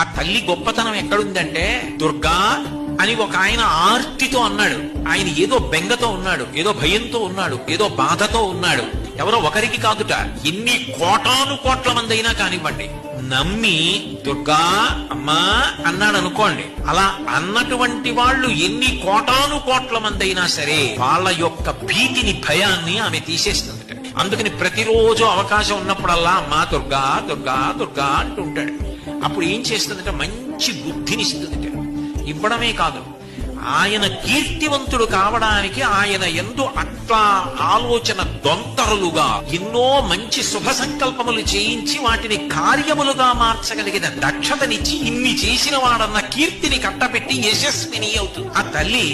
ఆ తల్లి గొప్పతనం ఎక్కడుందంటే దుర్గా అని ఒక ఆయన ఆర్తితో అన్నాడు. ఆయన ఏదో బెంగతో ఉన్నాడు ఏదో భయంతో ఉన్నాడు ఏదో బాధతో ఉన్నాడు. ఎవరో ఒకరికి కాదుట ఎన్ని కోటాను కోట్ల మంది అయినా కానివ్వండి. నమ్మి దుర్గా అమ్మా అన్నాడు అనుకోండి అలా అన్నటువంటి వాళ్ళు ఎన్ని కోటాను కోట్ల మంది అయినా సరే వాళ్ళ యొక్క భీతిని భయాన్ని ఆమె తీసేస్తుంది అందుకని ప్రతిరోజు అవకాశం ఉన్నప్పుడల్లా అమ్మా దుర్గా దుర్గా దుర్గా అంటుంటాడు. అప్పుడు ఏం చేస్తుందంటే మంచి బుద్ధినిస్తుందిట ఇవ్వడమే కాదు ఆయన కీర్తివంతుడు కావడానికి ఆయన ఎందు అట్లా ఆలోచన దొంతరులుగా ఎన్నో మంచి శుభ సంకల్పములు చేయించి వాటిని కార్యములుగా మార్చగలిగిన దక్షతనిచ్చి ఇన్ని చేసిన వాడన్న కీర్తిని కట్టపెట్టి యశస్విని అవుతుంది ఆ తల్లి